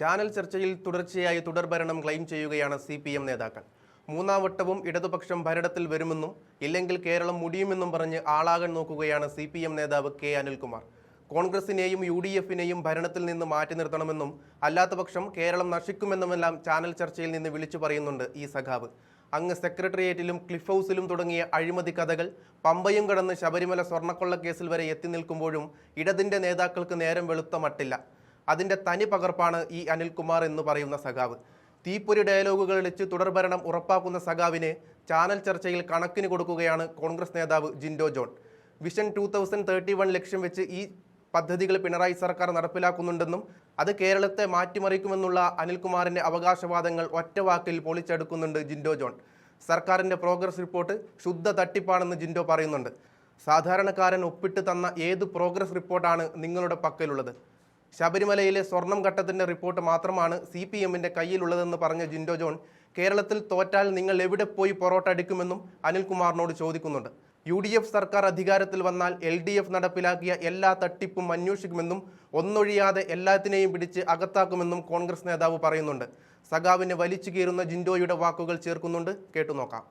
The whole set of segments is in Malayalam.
ചാനൽ ചർച്ചയിൽ തുടർച്ചയായി തുടർഭരണം ക്ലെയിം ചെയ്യുകയാണ് സി പി എം നേതാക്കൾ. മൂന്നാം വട്ടവും ഇടതുപക്ഷം ഭരണത്തിൽ വരുമെന്നും ഇല്ലെങ്കിൽ കേരളം മുടിയുമെന്നും പറഞ്ഞ് ആളാകാൻ നോക്കുകയാണ് സി പി എം നേതാവ് കെ അനിൽകുമാർ. കോൺഗ്രസിനെയും യു ഡി എഫിനെയും ഭരണത്തിൽ നിന്ന് മാറ്റി നിർത്തണമെന്നും അല്ലാത്തപക്ഷം കേരളം നശിക്കുമെന്നുമെല്ലാം ചാനൽ ചർച്ചയിൽ നിന്ന് വിളിച്ചു പറയുന്നുണ്ട് ഈ സഖാവ്. അങ്ങ് സെക്രട്ടേറിയറ്റിലും ക്ലിഫ് ഹൗസിലും തുടങ്ങിയ അഴിമതി കഥകൾ പമ്പയും കടന്ന് ശബരിമല സ്വർണക്കൊള്ള കേസിൽ വരെ എത്തി നിൽക്കുമ്പോഴും ഇടതിന്റെ നേതാക്കൾക്ക് നേരം വെളുത്ത മട്ടില്ല. അതിന്റെ തനി പകർപ്പാണ് ഈ അനിൽകുമാർ എന്ന് പറയുന്ന സഖാവ്. തീപ്പൊരി ഡയലോഗുകൾ വെച്ച് തുടർഭരണം ഉറപ്പാക്കുന്ന സഖാവിനെ ചാനൽ ചർച്ചയിൽ കണക്കിന് കൊടുക്കുകയാണ് കോൺഗ്രസ് നേതാവ് Jinto John. Vision two thousand thirty one ലക്ഷ്യം വെച്ച് ഈ പദ്ധതികൾ പിണറായി സർക്കാർ നടപ്പിലാക്കുന്നുണ്ടെന്നും അത് കേരളത്തെ മാറ്റിമറിക്കുമെന്നുള്ള അനിൽകുമാറിന്റെ അവകാശവാദങ്ങൾ ഒറ്റവാക്കിൽ പൊളിച്ചെടുക്കുന്നുണ്ട് ജിൻഡോ ജോൺ. സർക്കാരിന്റെ പ്രോഗ്രസ് റിപ്പോർട്ട് ശുദ്ധ തട്ടിപ്പാണെന്ന് ജിൻഡോ പറയുന്നുണ്ട്. സാധാരണക്കാരൻ ഒപ്പിട്ട് തന്ന ഏത് പ്രോഗ്രസ് റിപ്പോർട്ടാണ് നിങ്ങളുടെ പക്കലുള്ളത്? ശബരിമലയിലെ സ്വർണം ഘട്ടത്തിന്റെ റിപ്പോർട്ട് മാത്രമാണ് സി പി എമ്മിന്റെ കയ്യിലുള്ളതെന്ന് പറഞ്ഞ ജിൻഡോ ജോൺ കേരളത്തിൽ തോറ്റാൽ നിങ്ങൾ എവിടെ പോയി പൊറോട്ട അടിക്കുമെന്നും അനിൽകുമാറിനോട് ചോദിക്കുന്നുണ്ട്. യു ഡി എഫ് സർക്കാർ അധികാരത്തിൽ വന്നാൽ എൽ ഡി എഫ് നടപ്പിലാക്കിയ എല്ലാ തട്ടിപ്പും അന്വേഷിക്കുമെന്നും ഒന്നൊഴിയാതെ എല്ലാത്തിനെയും പിടിച്ച് അകത്താക്കുമെന്നും കോൺഗ്രസ് നേതാവ് പറയുന്നുണ്ട്. സഖാവിനെ വലിച്ചു കീറുന്ന ജിൻഡോയുടെ വാക്കുകൾ ചേർക്കുന്നുണ്ട്. കേട്ടുനോക്കാം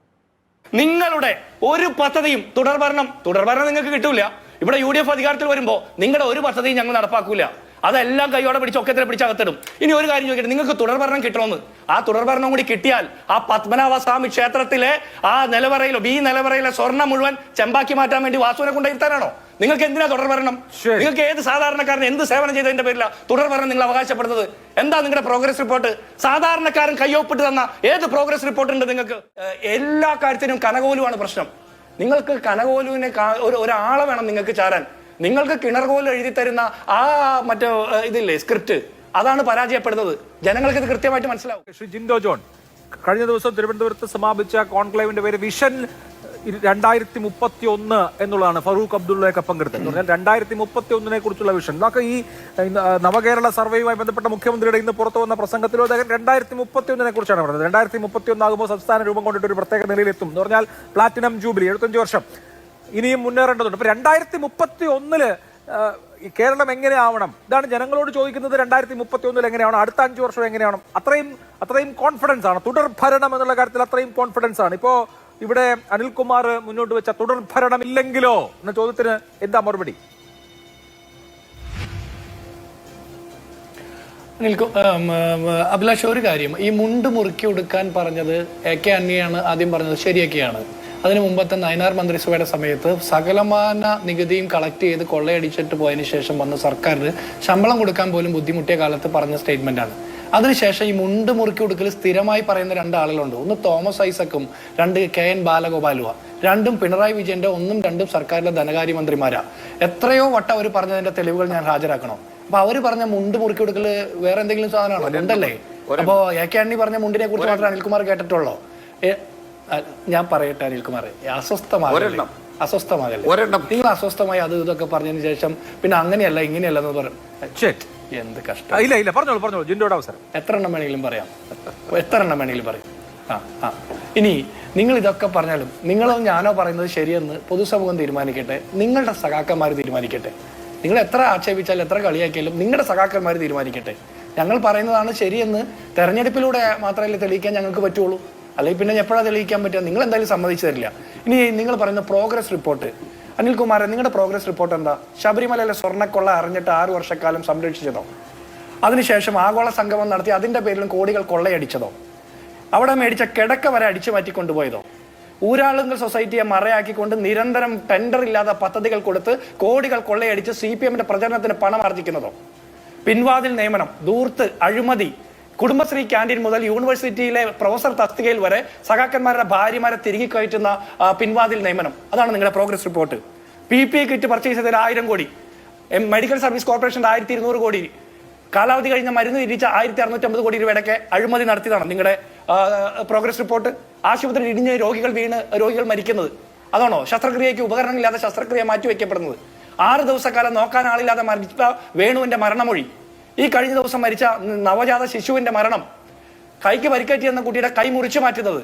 നിങ്ങളുടെ ഒരു പദ്ധതിയും തുടർഭരണം തുടർഭരണം നിങ്ങൾക്ക് കിട്ടൂല. ഇവിടെ യു ഡി എഫ് അധികാരത്തിൽ വരുമ്പോൾ നിങ്ങളുടെ ഒരു പദ്ധതിയും ഞങ്ങൾ നടപ്പാക്കൂല. അതെല്ലാം കൈയോടെ പിടിച്ച് ഒക്കത്തിനെ പിടിച്ച് അകത്തിടും. ഇനി ഒരു കാര്യം ചോദിക്കട്ടെ നിങ്ങൾക്ക് തുടർഭരണം കിട്ടണമെന്ന് ആ തുടർഭരണം കൂടി കിട്ടിയാൽ ആ പത്മനാഭസ്വാമി ക്ഷേത്രത്തിലെ ആ നിലവറയിലോ ബി നിലവറയിലെ സ്വർണം മുഴുവൻ ചെമ്പാക്കി മാറ്റാൻ വേണ്ടി വാസുവിനെ കൊണ്ടിരുത്താനാണോ നിങ്ങൾക്ക് എന്തിനാ തുടർഭരണം. നിങ്ങൾക്ക് ഏത് സാധാരണക്കാരൻ എന്ത് സേവനം ചെയ്തതിന്റെ പേരില തുടർഭരണം നിങ്ങൾ അവകാശപ്പെടുന്നത്? എന്താ നിങ്ങളുടെ പ്രോഗ്രസ് റിപ്പോർട്ട് സാധാരണക്കാരൻ കയ്യൊപ്പിട്ട് തന്ന ഏത് പ്രോഗ്രസ് റിപ്പോർട്ട് ഉണ്ട് നിങ്ങൾക്ക്? എല്ലാ കാര്യത്തിനും കനകോലുവാണ് പ്രശ്നം. നിങ്ങൾക്ക് കനകോലുവിനെ ഒരു ഒരാളെ വേണം നിങ്ങൾക്ക് ചാരാൻ. നിങ്ങൾക്ക് കിണർ പോലെ എഴുതി തരുന്ന ആ മറ്റേ ഇതില്ലേ സ്ക്രിപ്റ്റ് അതാണ് പരാജയപ്പെടുന്നത്. ജനങ്ങൾക്ക് ഇത് കൃത്യമായിട്ട് മനസ്സിലാവും. ശ്രീ ജിൻഡോ ജോൺ കഴിഞ്ഞ ദിവസം തിരുവനന്തപുരത്ത് സമാപിച്ച കോൺക്ലേവിന്റെ പേര് വിഷൻ രണ്ടായിരത്തി മുപ്പത്തി ഒന്ന് എന്നുള്ളതാണ് ഫറൂഖ് അബ്ദുള്ളയൊക്കെ പങ്കെടുത്തത്. പറഞ്ഞാൽ രണ്ടായിരത്തി മുപ്പത്തി ഒന്നിനെ കുറിച്ചുള്ള വിഷൻ. നമുക്ക് ഈ നവകേരള സർവേയുമായി ബന്ധപ്പെട്ട മുഖ്യമന്ത്രിയുടെ ഇന്ന് പുറത്തു വന്ന പ്രസംഗത്തിൽ അദ്ദേഹം രണ്ടായിരത്തി മുപ്പത്തി ഒന്നിനെ കുറിച്ചാണ് പറഞ്ഞത്. രണ്ടായിരത്തി മുപ്പത്തി ഒന്നാകുമ്പോൾ സംസ്ഥാന രൂപം കൊണ്ടിട്ട് ഒരു പ്രത്യേക നിലയിലെത്തും. എന്ന് പറഞ്ഞാൽ പ്ലാറ്റിനം ജൂബിലി എഴുപത്തഞ്ച് വർഷം. ഇനിയും മുന്നേറേണ്ടതുണ്ട്. അപ്പൊ രണ്ടായിരത്തി മുപ്പത്തി ഒന്നിൽ കേരളം എങ്ങനെയാവണം? ഇതാണ് ജനങ്ങളോട് ചോദിക്കുന്നത് രണ്ടായിരത്തി മുപ്പത്തി ഒന്നിൽ എങ്ങനെയാണ് അടുത്ത അഞ്ചു വർഷം എങ്ങനെയാണ് അത്രയും അത്രയും കോൺഫിഡൻസ് ആണ്. തുടർ ഭരണം എന്നുള്ള കാര്യത്തിൽ അത്രയും കോൺഫിഡൻസ് ആണ്. ഇപ്പോ ഇവിടെ അനിൽകുമാർ മുന്നോട്ട് വെച്ച തുടർ ഭരണം ഇല്ലെങ്കിലോ? എന്ന ചോദ്യത്തിന് എന്താ മറുപടി? അഭിലാഷ് ഒരു കാര്യം. ഈ മുണ്ട് മുറുക്കി ഉടുക്കാൻ പറഞ്ഞത് എ കെ അന്നിയാണ് ആദ്യം പറഞ്ഞത്. ശരിയൊക്കെയാണ്. അതിന് മുമ്പത്തെ നയനാർ മന്ത്രിസഭയുടെ സമയത്ത് സകലമാന നികുതിയും കളക്ട് ചെയ്ത് കൊള്ളയടിച്ചിട്ട് പോയതിനു ശേഷം വന്ന സർക്കാരിന് ശമ്പളം കൊടുക്കാൻ പോലും ബുദ്ധിമുട്ടിയ കാലത്ത് പറഞ്ഞ സ്റ്റേറ്റ്മെന്റ് ആണ്. അതിനുശേഷം ഈ മുണ്ട് മുറുക്കി കൊടുക്കൽ സ്ഥിരമായി പറയുന്ന രണ്ട് ആളുകളുണ്ട് ഒന്ന് തോമസ് ഐസക്കും രണ്ട് കെ എൻ ബാലഗോപാലുവ. രണ്ടും പിണറായി വിജയന്റെ ഒന്നും രണ്ടും സർക്കാരിലെ ധനകാര്യമന്ത്രിമാരാ. എത്രയോ വട്ടം അവർ പറഞ്ഞതിന്റെ തെളിവുകൾ ഞാൻ ഹാജരാക്കണം? അപ്പൊ അവർ പറഞ്ഞ മുണ്ട് മുറുക്കി കൊടുക്കൽ വേറെ എന്തെങ്കിലും സാധനമാണോ? രണ്ടല്ലേ അപ്പോ എ കെ അണ്ണി പറഞ്ഞ മുണ്ടിനെ കുറിച്ച് മാത്രമേ അനിൽകുമാർ കേട്ടിട്ടുള്ളോ? ഞാൻ പറയട്ടെ അനിൽകുമാർ അസ്വസ്ഥമാകല്ലേ? അസ്വസ്ഥമാകല്ലേ? ഒരെണ്ണം. നിങ്ങൾ അസ്വസ്ഥമായി അത് ഇതൊക്കെ പറഞ്ഞതിന് ശേഷം പിന്നെ അങ്ങനെയല്ല ഇങ്ങനെയല്ല എന്ന് ശരി എന്ത് കഷ്ടം. ഇല്ല ഇല്ല പറഞ്ഞോളൂ പറഞ്ഞോളൂ ജിൻഡോയുടെ അവസരം. എത്ര എണ്ണം വേണമെങ്കിലും പറയാം. എത്ര എണ്ണം വേണമെങ്കിലും പറയും. ആ ആ. ഇനി നിങ്ങൾ ഇതൊക്കെ പറഞ്ഞാലും നിങ്ങളോ ഞാനോ പറയുന്നത് ശരിയെന്ന് പൊതുസമൂഹം തീരുമാനിക്കട്ടെ നിങ്ങളുടെ സഖാക്കന്മാർ തീരുമാനിക്കട്ടെ. നിങ്ങൾ എത്ര ആക്ഷേപിച്ചാലും എത്ര കളിയാക്കിയാലും നിങ്ങളുടെ സഖാക്കന്മാർ തീരുമാനിക്കട്ടെ. ഞങ്ങൾ പറയുന്നതാണ് ശരിയെന്ന് തെരഞ്ഞെടുപ്പിലൂടെ മാത്രമല്ലേ തെളിയിക്കാൻ ഞങ്ങൾക്ക് പറ്റുള്ളൂ. അല്ലെങ്കിൽ പിന്നെ എപ്പോഴാണ് തെളിയിക്കാൻ പറ്റുക? നിങ്ങൾ എന്തായാലും സമ്മതിച്ചു തരില്ല. ഇനി നിങ്ങൾ പറയുന്ന പ്രോഗ്രസ് റിപ്പോർട്ട് അനിൽകുമാരൻ നിങ്ങളുടെ പ്രോഗ്രസ് റിപ്പോർട്ട് എന്താ? ശബരിമലയിലെ സ്വർണക്കൊള്ള അറിഞ്ഞിട്ട് ആറു വർഷക്കാലം സംരക്ഷിച്ചതോ? അതിനുശേഷം ആഗോള സംഗമം നടത്തി അതിന്റെ പേരിലും കോടികൾ കൊള്ളയടിച്ചതോ? അവിടെ മേടിച്ച കിടക്ക വരെ അടിച്ചു മാറ്റിക്കൊണ്ടുപോയതോ ഊരാളുങ്കൽ സൊസൈറ്റിയെ മറയാക്കിക്കൊണ്ട് നിരന്തരം ടെൻഡർ ഇല്ലാതെ പദ്ധതികൾ കൊടുത്ത് കോടികൾ കൊള്ളയടിച്ച് സി പി എമ്മിന്റെ പ്രചരണത്തിന് പണം ആർജിക്കുന്നതോ പിൻവാതിൽ നിയമനം ദൂർത്ത് അഴിമതി കുടുംബശ്രീ ക്യാന്റീൻ മുതൽ യൂണിവേഴ്സിറ്റിയിലെ പ്രൊഫസർ തസ്തികയിൽ വരെ സഖാക്കന്മാരുടെ ഭാര്യമാരെ തിരികെ കയറ്റുന്ന പിൻവാതിൽ നിയമനം. അതാണ് നിങ്ങളുടെ progress report P P kit purchase ചെയ്തതിൽ ആയിരം കോടി. മെഡിക്കൽ സർവീസ് കോർപ്പറേഷന്റെ ആയിരത്തി ഇരുന്നൂറ് കോടി. കാലാവധി കഴിഞ്ഞ മരുന്ന് തിരിച്ച ആയിരത്തി അറുന്നൂറ്റമ്പത് കോടി രൂപയുടെയൊക്കെ അഴിമതി നടത്തിയതാണ് നിങ്ങളുടെ പ്രോഗ്രസ് റിപ്പോർട്ട് ആശുപത്രി ഇടിഞ്ഞ് രോഗികൾ വീണ് രോഗികൾ മരിക്കുന്നത്. അതാണോ? ശസ്ത്രക്രിയയ്ക്ക് ഉപകരണങ്ങളില്ലാതെ ശസ്ത്രക്രിയ മാറ്റിവെക്കപ്പെടുന്നത്. ആറ് ദിവസക്കാലം നോക്കാൻ ആളില്ലാതെ മരിച്ച വേണുവിന്റെ മരണമൊഴി. ഈ കഴിഞ്ഞ ദിവസം മരിച്ച നവജാത ശിശുവിന്റെ മരണം കൈക്ക് പരിക്കേറ്റി എന്ന കുട്ടിയുടെ കൈ മുറിച്ചു മാറ്റുന്നത്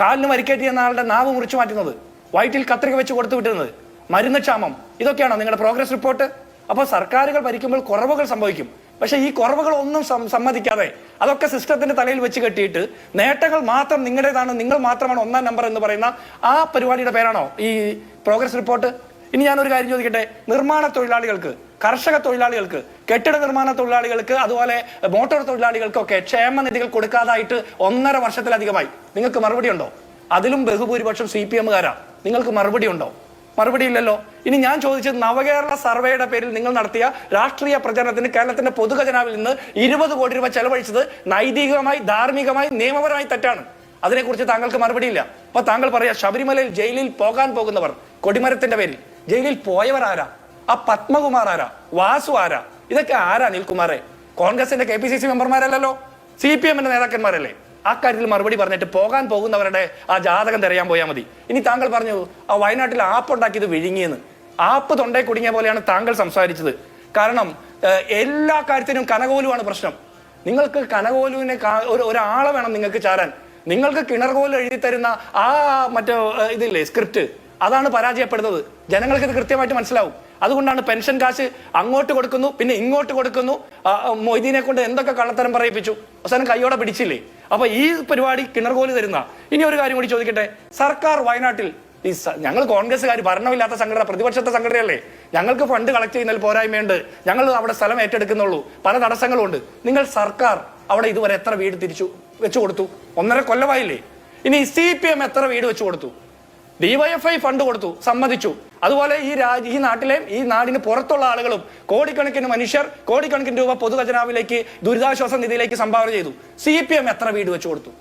കാലിന് പരിക്കേറ്റി എന്ന ആളുടെ നാവ് മുറിച്ചു മാറ്റുന്നത് വയറ്റിൽ കത്രിക വെച്ച് കൊടുത്തു വിട്ടുന്നത് മരുന്ന് ക്ഷാമം ഇതൊക്കെയാണോ നിങ്ങളുടെ പ്രോഗ്രസ് റിപ്പോർട്ട് അപ്പോൾ സർക്കാരുകൾ ഭരിക്കുമ്പോൾ കുറവുകൾ സംഭവിക്കും. പക്ഷേ ഈ കുറവുകളൊന്നും ഒന്നും സമ്മതിക്കാതെ അതൊക്കെ സിസ്റ്റത്തിന്റെ തലയിൽ വെച്ച് കെട്ടിയിട്ട് നേട്ടങ്ങൾ മാത്രം നിങ്ങളുടേതാണ് നിങ്ങൾ മാത്രമാണ് ഒന്നാം നമ്പർ എന്ന് പറയുന്ന ആ പരിപാടിയുടെ പേരാണോ ഈ പ്രോഗ്രസ് റിപ്പോർട്ട് ഇനി ഞാനൊരു കാര്യം ചോദിക്കട്ടെ. നിർമ്മാണ തൊഴിലാളികൾക്ക് കർഷക തൊഴിലാളികൾക്ക് കെട്ടിട നിർമ്മാണ തൊഴിലാളികൾക്ക് അതുപോലെ മോട്ടോർ തൊഴിലാളികൾക്കൊക്കെ ക്ഷേമനിധികൾ കൊടുക്കാതായിട്ട് ഒന്നര വർഷത്തിലധികമായി. നിങ്ങൾക്ക് മറുപടി ഉണ്ടോ? അതിലും ബഹുഭൂരിപക്ഷം സി പി എമ്മുകാരാ. നിങ്ങൾക്ക് മറുപടി ഉണ്ടോ? മറുപടി ഇല്ലല്ലോ. ഇനി ഞാൻ ചോദിച്ചത് നവകേരള സർവേയുടെ പേരിൽ നിങ്ങൾ നടത്തിയ രാഷ്ട്രീയ പ്രചരണത്തിന് കേരളത്തിന്റെ പൊതുഖജനാവിൽ നിന്ന് ഇരുപത് കോടി രൂപ ചെലവഴിച്ചത് നൈതികമായി ധാർമ്മികമായി നിയമപരമായി തെറ്റാണ്. അതിനെക്കുറിച്ച് താങ്കൾക്ക് മറുപടിയില്ല അപ്പൊ താങ്കൾ പറയാ ശബരിമലയിൽ ജയിലിൽ പോകാൻ പോകുന്നവർ കൊടിമരത്തിന്റെ പേരിൽ ജയിലിൽ പോയവർ ആരാ ആ പത്മകുമാർ ആരാ? വാസു ആരാ? ഇതൊക്കെ ആരാ അനിൽകുമാറെ? കോൺഗ്രസിന്റെ കെ പി സി സി മെമ്പർമാരല്ലല്ലോ? സി പി എമ്മിന്റെ നേതാക്കന്മാരല്ലേ? ആ കാര്യത്തിൽ മറുപടി പറഞ്ഞിട്ട് പോകാൻ പോകുന്നവരുടെ ആ ജാതകം തിരയാൻ പോയാൽ മതി. ഇനി താങ്കൾ പറഞ്ഞു ആ വയനാട്ടിൽ ആപ്പ് ഉണ്ടാക്കിയത് വിഴുങ്ങിയെന്ന്. ആപ്പ് തൊണ്ടേ കുടുങ്ങിയ പോലെയാണ് താങ്കൾ സംസാരിച്ചത്. കാരണം എല്ലാ കാര്യത്തിനും കനകോലുവാണ് പ്രശ്നം. നിങ്ങൾക്ക് കനകോലുവിനെ ഒരു ഒരാളെ വേണം നിങ്ങൾക്ക് ചാരാൻ. നിങ്ങൾക്ക് കിണർകോൽ എഴുതി തരുന്ന ആ മറ്റേ ഇതില്ലേ സ്ക്രിപ്റ്റ് അതാണ് പരാജയപ്പെടുന്നത്. ജനങ്ങൾക്ക് ഇത് കൃത്യമായിട്ട് മനസ്സിലാവും. അതുകൊണ്ടാണ് പെൻഷൻ കാശ് അങ്ങോട്ട് കൊടുക്കുന്നു പിന്നെ ഇങ്ങോട്ട് കൊടുക്കുന്നു. മൊയ്തീനെ കൊണ്ട് എന്തൊക്കെ കള്ളത്തരം പറയിപ്പിച്ചു? അവസാനം കൈയോടെ പിടിച്ചില്ലേ? അപ്പൊ ഈ പരിപാടി കിണർകോൽ തരുന്ന. ഇനി ഒരു കാര്യം കൂടി ചോദിക്കട്ടെ. സർക്കാർ വയനാട്ടിൽ ഈ ഞങ്ങൾ കോൺഗ്രസ്സുകാർ ഭരണമില്ലാത്ത സംഘടന പ്രതിപക്ഷത്തെ സംഘടനയല്ലേ? ഞങ്ങൾക്ക് ഫണ്ട് കളക്ട് ചെയ്യുന്നതിൽ പോരായ്മയുണ്ട്. ഞങ്ങൾ അവിടെ സ്ഥലം ഏറ്റെടുക്കുന്നുള്ളൂ. പല തടസ്സങ്ങളും ഉണ്ട് നിങ്ങൾ സർക്കാർ അവിടെ ഇതുവരെ എത്ര വീട് തിരിച്ചു വെച്ചു കൊടുത്തു? ഒന്നര കൊല്ലമായില്ലേ? ഇനി സി പി എം എത്ര വീട് വെച്ചു കൊടുത്തു? ഡിവൈഎഫ്ഐ ഫണ്ട് കൊടുത്തു സമ്മതിച്ചു. അതുപോലെ ഈ രാജ്യ ഈ നാട്ടിലെ ഈ നാടിന് പുറത്തുള്ള ആളുകളും കോടിക്കണക്കിന് മനുഷ്യർ കോടിക്കണക്കിന് രൂപ പൊതുഖജനാവിലേക്ക് ദുരിതാശ്വാസ നിധിയിലേക്ക് സംഭാവന ചെയ്തു. സി പി എം എത്ര വീട് വെച്ചു കൊടുത്തു?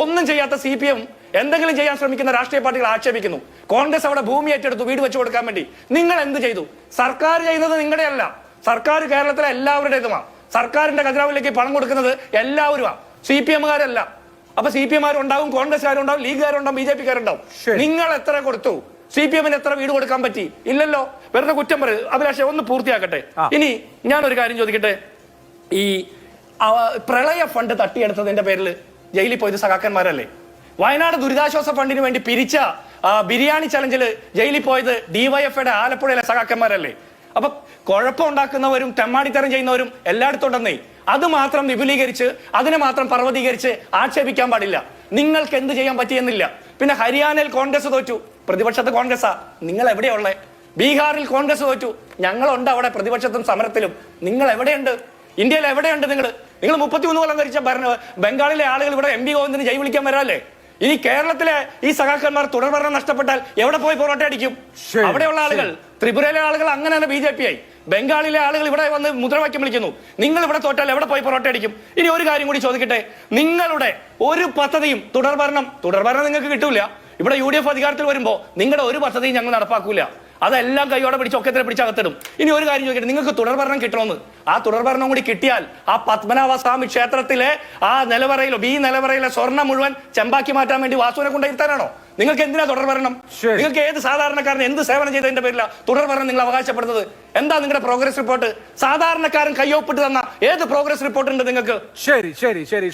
ഒന്നും ചെയ്യാത്ത സി പി എം എന്തെങ്കിലും ചെയ്യാൻ ശ്രമിക്കുന്ന രാഷ്ട്രീയ പാർട്ടികൾ ആക്ഷേപിക്കുന്നു. കോൺഗ്രസ് അവിടെ ഭൂമി ഏറ്റെടുത്തു വീട് വെച്ചു കൊടുക്കാൻ വേണ്ടി. നിങ്ങൾ എന്ത് ചെയ്തു? സർക്കാർ ചെയ്യുന്നത് നിങ്ങളുടെ അല്ല സർക്കാർ കേരളത്തിലെ എല്ലാവരുടേതുമാണ് സർക്കാരിന്റെ ഖജനാവിലേക്ക് പണം കൊടുക്കുന്നത് എല്ലാവരുമാണ് സി പി എമ്മുകാരല്ല. അപ്പൊ സി പി എമാരുണ്ടാവും കോൺഗ്രസ്സുകാരുണ്ടാവും ലീഗുകാരുണ്ടാവും ബി ജെ പിക്കാരുണ്ടാവും. നിങ്ങൾ എത്ര കൊടുത്തു? സി പി എമ്മിന് എത്ര വീട് കൊടുക്കാൻ പറ്റി? ഇല്ലല്ലോ. വെറുതെ കുറ്റം പറയും അഭിലാഷെ ഒന്ന് പൂർത്തിയാക്കട്ടെ. ഇനി ഞാനൊരു കാര്യം ചോദിക്കട്ടെ? ഈ പ്രളയ ഫണ്ട് തട്ടിയെടുത്തതിന്റെ പേരിൽ ജയിലിൽ പോയത് സഖാക്കന്മാരല്ലേ? വയനാട് ദുരിതാശ്വാസ ഫണ്ടിന് വേണ്ടി പിരിച്ച ബിരിയാണി ചലഞ്ചിൽ ജയിലിൽ പോയത് ഡിവൈഎഫ്ഐയുടെ ആലപ്പുഴയിലെ സഖാക്കന്മാരല്ലേ? അപ്പൊ കുഴപ്പമുണ്ടാക്കുന്നവരും തെമ്മാടിത്തരം ചെയ്യുന്നവരും എല്ലായിടത്തും ഉണ്ടെന്നേ അത് മാത്രം വിപുലീകരിച്ച് അതിനെ മാത്രം പർവതീകരിച്ച് ആക്ഷേപിക്കാൻ പാടില്ല. നിങ്ങൾക്ക് എന്ത് ചെയ്യാൻ പറ്റിയെന്നില്ല. പിന്നെ ഹരിയാനയിൽ കോൺഗ്രസ് തോറ്റു. പ്രതിപക്ഷത്ത് കോൺഗ്രസ്സാ. നിങ്ങൾ എവിടെയുള്ളേ ബീഹാറിൽ കോൺഗ്രസ് തോറ്റു. ഞങ്ങളുണ്ട് അവിടെ പ്രതിപക്ഷത്തും സമരത്തിലും. നിങ്ങൾ എവിടെയുണ്ട് ഇന്ത്യയിൽ എവിടെയുണ്ട് നിങ്ങൾ നിങ്ങൾ മുപ്പത്തിമൂന്ന് കൊല്ലം ഭരിച്ച ഭരണ ബംഗാളിലെ ആളുകൾ ഇവിടെ എം പി ഗോവിന്ദന് ജൈ വിളിക്കാൻ വരാല്ലേ? ഇനി കേരളത്തിലെ ഈ സഖാക്കന്മാർ തുടർഭരണം നഷ്ടപ്പെട്ടാൽ എവിടെ പോയി പൊറോട്ട അടിക്കും? അവിടെയുള്ള ആളുകൾ ത്രിപുരയിലെ ആളുകൾ അങ്ങനെ തന്നെ ബി ജെ പി ആയി. ബംഗാളിലെ ആളുകൾ ഇവിടെ വന്ന് മുദ്രാവാക്യം വിളിക്കുന്നു. നിങ്ങൾ ഇവിടെ തോറ്റാൽ എവിടെ പോയി പൊറോട്ട അടിക്കും? ഇനി ഒരു കാര്യം കൂടി ചോദിക്കട്ടെ? നിങ്ങളുടെ ഒരു പദ്ധതിയും തുടർഭരണം തുടർഭരണം നിങ്ങൾക്ക് കിട്ടൂല. ഇവിടെ യു ഡി എഫ് അധികാരത്തിൽ വരുമ്പോൾ നിങ്ങളുടെ ഒരു പദ്ധതിയും ഞങ്ങൾ നടപ്പാക്കൂല. അതെല്ലാം കൈയോടെ പിടിച്ച് ഒക്കത്തിനെ പിടിച്ച് അകത്തിടും. ഇനി ഒരു കാര്യം ചോദിക്കട്ടെ നിങ്ങൾക്ക് തുടർഭരണം കിട്ടണമെന്ന് ആ തുടർഭരണം കൂടി കിട്ടിയാൽ ആ പത്മനാഭ സ്വാമി ക്ഷേത്രത്തിലെ ആ നിലവറയിലോ ബി നിലവറയിലെ സ്വർണം മുഴുവൻ ചെമ്പാക്കി മാറ്റാൻ വേണ്ടി വാസുവിനെ കൊണ്ടിരുത്താനാണോ നിങ്ങൾക്ക് എന്തിനാ തുടർഭരണം. നിങ്ങൾക്ക് ഏത് സാധാരണക്കാരൻ എന്ത് സേവനം ചെയ്തതിന്റെ പേരില തുടർഭരണം നിങ്ങൾ അവകാശപ്പെടുന്നത്? എന്താ നിങ്ങളുടെ പ്രോഗ്രസ് റിപ്പോർട്ട് സാധാരണക്കാരൻ കയ്യൊപ്പിട്ട് തന്ന ഏത് പ്രോഗ്രസ് റിപ്പോർട്ട് ഉണ്ട് നിങ്ങൾക്ക്? ശരി ശരി ശരി.